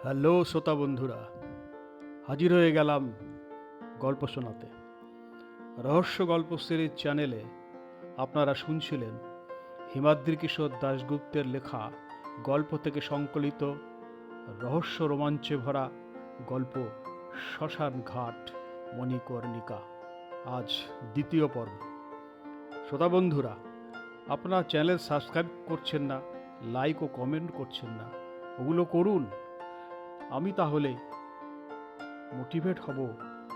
Hello শ্রোতা বন্ধুরা, হাজির হয়ে গেলাম গল্প শোনাতে। রহস্য গল্প সিরিজ চ্যানেলে আপনারা শুনছিলেন হিমাদ্রি কিশোর দাশগুপ্তের লেখা গল্প থেকে সংকলিত রহস্য রোমাঞ্চে ভরা গল্প শ্মশান ঘাট, মণিকর্ণিকা। আজ দ্বিতীয় পর্ব। শ্রোতা বন্ধুরা, আপনারা চ্যানেল সাবস্ক্রাইব করছেন না লাইক ও কমেন্ট করছেন না, ওগুলো করুন। আমি তাহলে মোটিভেট হব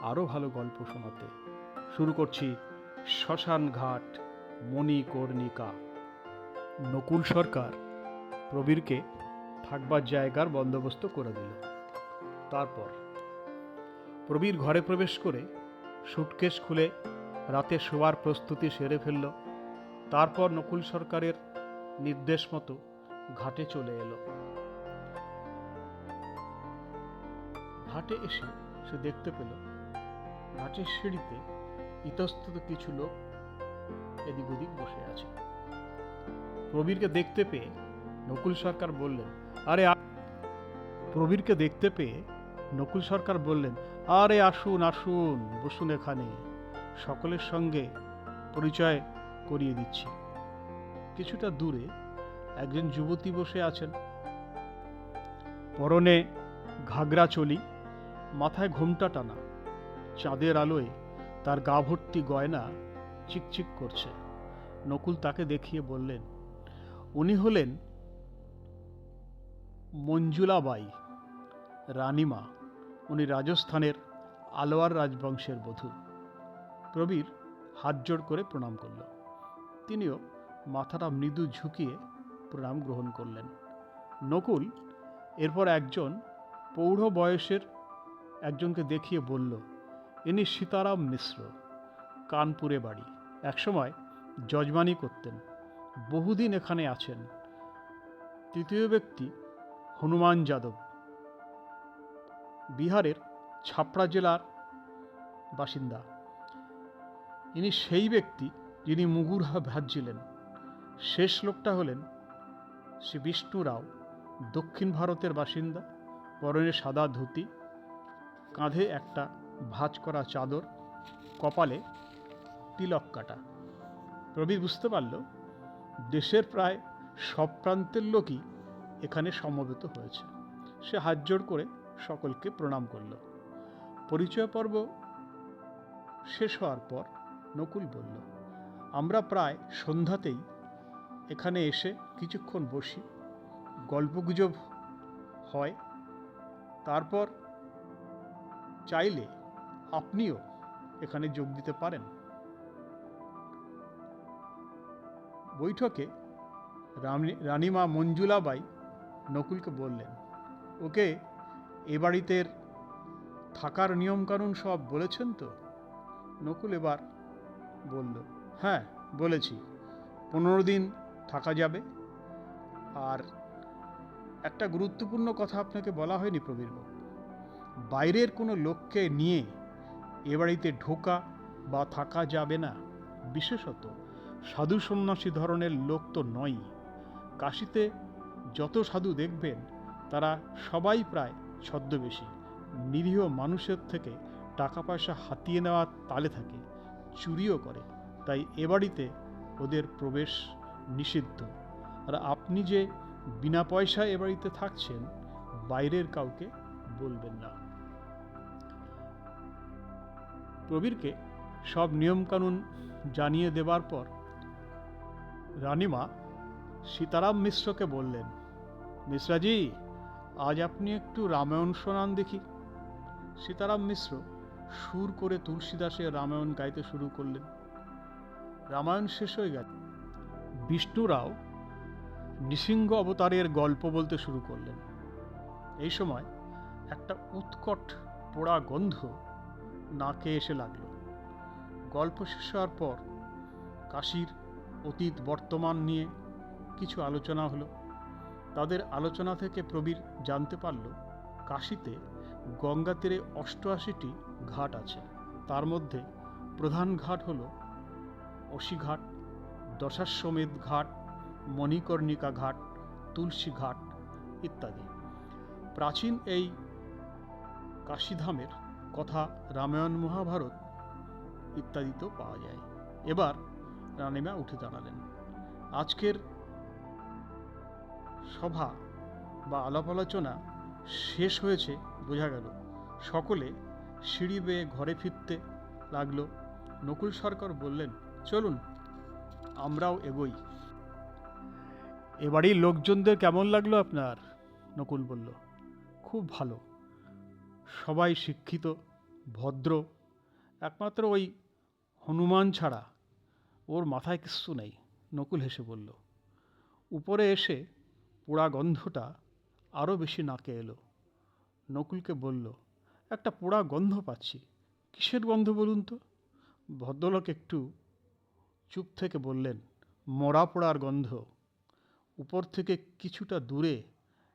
আরও ভালো গল্প শোনাতে। শুরু করছি শ্মশান ঘাট মণিকর্ণিকা নকুল সরকার প্রবীরকে থাকবার জায়গার বন্দোবস্ত করে দিল। তারপর প্রবীর ঘরে প্রবেশ করে সুটকেস খুলে রাতে শোয়ার প্রস্তুতি সেরে ফেলল। তারপর নকুল সরকারের নির্দেশ মতো ঘাটে চলে এলো। ঘাটে এসে সে দেখতে পেল ঘাটের সিঁড়িতে ইতস্তত কিছু লোক এদিক ওদিক বসে আছে। প্রবীরকে দেখতে পেয়ে নকুল সরকার বললেন, আরে প্রবীরকে দেখতে পেয়ে নকুল সরকার বললেন, আরে আসুন আসুন, বসুন এখানে। সকলের সঙ্গে পরিচয় করিয়ে দিচ্ছি। কিছুটা দূরে একজন যুবতী বসে আছেন। পরনে ঘাগরা চলি মাথায় ঘোমটা টানা। চাঁদের আলোয় তার গা ভর্তি গয়না চিকচিক করছে। নকুল তাকে দেখিয়ে বললেন, উনি হলেন মঞ্জুলাবাই, রানীমা। উনি রাজস্থানের আলোয়ার রাজবংশের বধূ। প্রবীর হাত জোড় করে প্রণাম করল। তিনিও মাথাটা মৃদু ঝুঁকিয়ে প্রণাম গ্রহণ করলেন। নকুল এরপর একজন পৌঢ় বয়সের একজনকে দেখিয়ে বলল, ইনি সীতারাম মিশ্র, কানপুরে বাড়ি। একসময় যজমানি করতেন। বহুদিন এখানে আছেন। তৃতীয় ব্যক্তি হনুমান যাদব। বিহারের ছাপড়া জেলার বাসিন্দা। ইনি সেই ব্যক্তি যিনি মুগুর ভাজছিলেন। শেষ লোকটা হলেন শ্রী বিষ্ণু রাও, দক্ষিণ ভারতের বাসিন্দা, পরনে সাদা ধুতি কাঁধে একটা ভাঁজ করা চাদর, কপালে তিলক কাটা। প্রবীর বুঝতে পারল, দেশের প্রায় সব প্রান্তের লোকই এখানে সমবেত হয়েছে। সে হাত জোড় করে সকলকে প্রণাম করল। পরিচয় পর্ব শেষ হওয়ার পর নকুল বলল, আমরা প্রায় সন্ধ্যাতেই এখানে এসে কিছুক্ষণ বসি, গল্পগুজব হয়, তারপর চাইলে আপনিও এখানে যোগ দিতে পারেন। বৈঠকে রানী রানীমা মঞ্জুলাবাই নকুলকে বললেন, ওকে, এ বাড়িতে থাকার নিয়মকানুন সব বলেছেন তো? নকুল এবার বলল হ্যাঁ বলেছি। পনেরো দিন থাকা যাবে। আর একটা গুরুত্বপূর্ণ কথা আপনাকে বলা হয়নি প্রবীরবাবু। বাইরের কোনো লোককে নিয়ে এ বাড়িতে ঢোকা বা থাকা যাবে না। বিশেষত সাধু সন্ন্যাসী ধরনের লোক তো নয় কাশিতে যত সাধু দেখবেন, তারা সবাই প্রায় ছদ্মবেশী। নিরীহ মানুষের থেকে টাকা পয়সা হাতিয়ে নেওয়ার তালে থাকে, চুরিও করে। তাই এ বাড়িতে ওদের প্রবেশ নিষিদ্ধ। আর আপনি যে বিনা পয়সায় এ বাড়িতে থাকছেন, বাইরের কাউকে বলবেন না। প্রবীরকে সব নিয়মকানুন জানিয়ে দেবার পর রানীমা সীতারাম মিশ্রকে বললেন, মিশ্রাজি, আজ আপনি একটু রামায়ণ শোনান দেখি। সীতারাম মিশ্র সুর করে তুলসীদাসের রামায়ণ গাইতে শুরু করলেন। রামায়ণ শেষ হয়ে গেল। বিষ্ণুরাও নৃসিংহ অবতারের গল্প বলতে শুরু করলেন। এই সময় একটা উৎকট পোড়া গন্ধ নাকে এসে লাগল। গল্প শেষ হওয়ার পর কাশীর অতীত বর্তমান নিয়ে কিছু আলোচনা হলো। তাদের আলোচনা থেকে প্রবীর জানতে পারল কাশীতে গঙ্গা তীরে অষ্টআশিটি ঘাট আছে। তার মধ্যে প্রধান ঘাট হল অশিঘাট দশাশ্বমেধ ঘাট, মণিকর্ণিকা ঘাট, তুলসী ঘাট ইত্যাদি। প্রাচীন এই কাশীধামের কথা রামায়ণ মহাভারত ইত্যাদিতেও পাওয়া যায়। এবার রানিমা উঠে দাঁড়ালেন। আজকের সভা বা আলাপ আলোচনা শেষ হয়েছে বোঝা গেল। সকলে সিঁড়ি বেয়ে ঘরে ফিরতে লাগল। নকুল সরকার বললেন, চলুন, আমরাও এগোই। এবারই লোকজনদের কেমন লাগল আপনার? নকুল বলল, খুব ভালো। সবাই শিক্ষিত, ভদ্র, একমাত্র ওই হনুমান ছাড়া। ওর মাথায় কিচ্ছু নেই, নকুল হেসে বলল। উপরে এসে পোড়া গন্ধটা আরও বেশি নাকে এলো। নকুলকে বলল, একটা পোড়া গন্ধ পাচ্ছি। কিসের গন্ধ বলুন তো? ভদ্রলোক একটু চুপ থেকে বললেন, মরা পোড়ার গন্ধ। উপর থেকে কিছুটা দূরে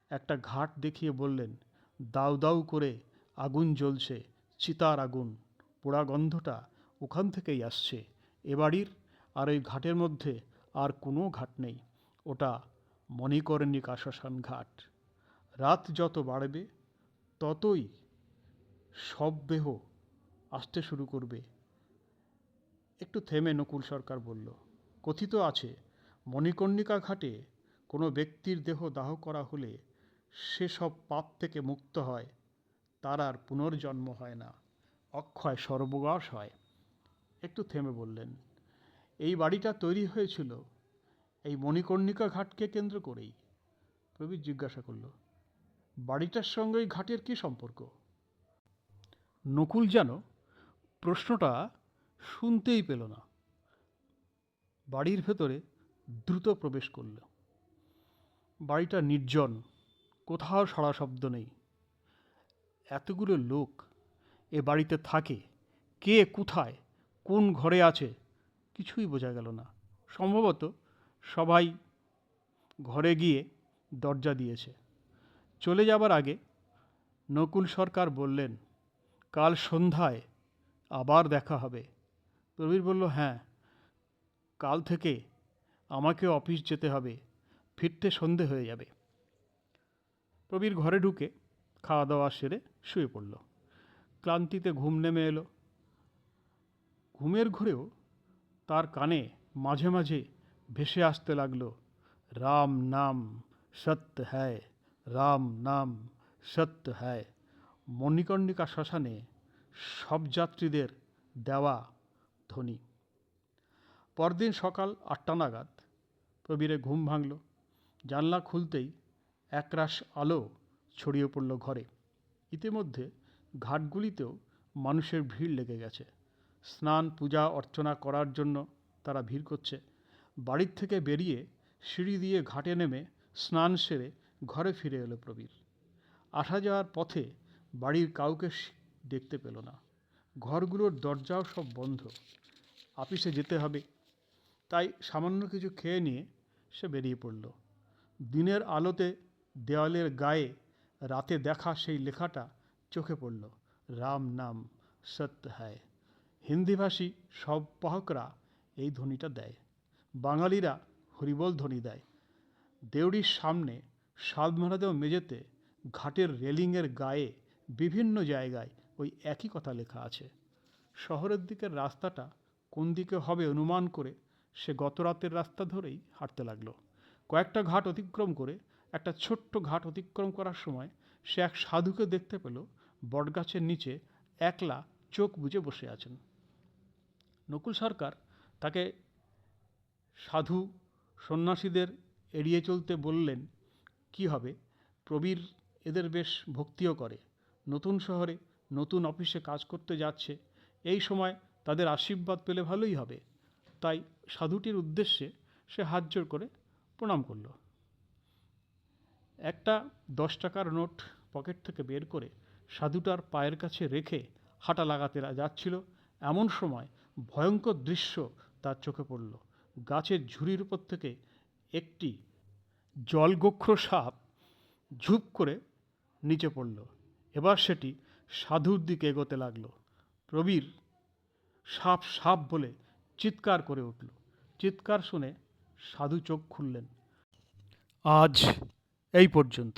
একটা ঘাট দেখিয়ে বললেন দাউ দাউ করে আগুন জ্বলছে, চিতার আগুন। পোড়া গন্ধটা ওখান থেকেই আসছে। এ বাড়ির আর ওই ঘাটের মধ্যে আর কোনো ঘাট নেই। ওটা মণিকর্ণিকা শ্মশান ঘাট। রাত যত বাড়বে, ততই সব দেহ আসতে শুরু করবে। একটু থেমে নকুল সরকার বলল, কথিত আছে, মণিকর্ণিকা ঘাটে কোনো ব্যক্তির দেহ দাহ করা হলে সে সব পাপ থেকে মুক্ত হয়। তার আর পুনর্জন্ম হয় না। অক্ষয় সর্বগাস হয়। একটু থেমে বললেন, এই বাড়িটা তৈরি হয়েছিল এই মণিকর্ণিকা ঘাটকে কেন্দ্র করেই? প্রবীর জিজ্ঞাসা করল, বাড়িটার সঙ্গে ওই ঘাটের কী সম্পর্ক? নকুল যেন প্রশ্নটা শুনতেই পেল না। বাড়ির ভেতরে দ্রুত প্রবেশ করল। বাড়িটা নির্জন, কোথাও সাড়া শব্দ নেই। এতগুলো লোক এ বাড়িতে থাকে। কে কোথায়, কোন ঘরে আছে, কিছুই বোঝা গেল না। সম্ভবত সবাই ঘরে গিয়ে দরজা দিয়েছে। চলে যাবার আগে নকুল সরকার বললেন, কাল সন্ধ্যায় আবার দেখা হবে। প্রবীর বলল হ্যাঁ কাল থেকে আমাকে অফিস যেতে হবে। ফিরতে সন্ধে হয়ে যাবে। প্রবীর ঘরে ঢুকে খাওয়া দাওয়া সেরে শুয়ে পড়ল। ক্লান্তিতে ঘুম নেমে এলো। ঘুমের ঘরেও তার কানে মাঝে মাঝে ভেসে আসতে লাগল, রাম নাম, সত্য হ্যায়, রাম নাম, সত্য হ্যায়। মণিকর্ণিকা শ্মশানে সব যাত্রীদের দেওয়া ধ্বনি। পরদিন সকাল আটটা নাগাদ প্রবীরে ঘুম ভাঙল। জানলা খুলতেই একরাশ আলো ছড়িয়ে পড়ল ঘরে। ইতিমধ্যে ঘাটগুলিতেও মানুষের ভিড় লেগে গেছে। স্নান, পূজা, অর্চনা করার জন্য তারা ভিড় করছে। বাড়ির থেকে বেরিয়ে সিঁড়ি দিয়ে ঘাটে নেমে স্নান সেরে ঘরে ফিরে এলো প্রবীর। আসা যাওয়ার পথে বাড়ির কাউকে দেখতে পেল না। ঘরগুলোর দরজাও সব বন্ধ। আপিসে যেতে হবে। তাই সামান্য কিছু খেয়ে নিয়ে সে বেরিয়ে পড়ল। দিনের আলোতে দেওয়ালের গায়ে রাতে দেখা সেই লেখাটা চোখে পড়ল। রাম নাম সত্য হ্যায়। হিন্দিভাষী সব বাহকরা এই ধ্বনিটা দেয়। বাঙালিরা হরিবল ধ্বনি দেয়। দেউড়ির সামনে সালমহাদেও মেঝেতে ঘাটের রেলিংয়ের গায়ে বিভিন্ন জায়গায় ওই একই কথা লেখা আছে। শহরের দিকের রাস্তাটা কোন দিকে হবে অনুমান করে সে গত রাতের রাস্তা ধরেই হাঁটতে লাগল। কয়েকটা ঘাট অতিক্রম করে একটা ছোট্ট ঘাট অতিক্রম করার সময় সে এক সাধুকে দেখতে পেল বটগাছের নিচে একলা চোখ বুজে বসে আছেন। নকুল সরকার তাকে সাধু সন্ন্যাসীদের এড়িয়ে চলতে বললেন, কি হবে? প্রবীর এদের বেশ ভক্তিও করে। নতুন শহরে নতুন অফিসে কাজ করতে যাচ্ছে। এই সময় তাদের আশীর্বাদ পেলে ভালোই হবে। তাই সাধুটির উদ্দেশ্যে সে হাত জোর করে প্রণাম করল। একটা দশ টাকার নোট পকেট থেকে বের করে সাধুটার পায়ের কাছে রেখে হাঁটা লাগাতে যাচ্ছিল, এমন সময় ভয়ঙ্কর দৃশ্য তার চোখে পড়ল। গাছের ঝুড়ির উপর থেকে একটি জলগোখ্র সাপ ঝুপ করে নিচে পড়ল। এবার সেটি সাধুর দিকে এগোতে লাগল। প্রবীর সাপ সাপ বলে চিৎকার করে উঠল। চিৎকার শুনে সাধু চোখ খুললেন। আজ এই পর্যন্ত।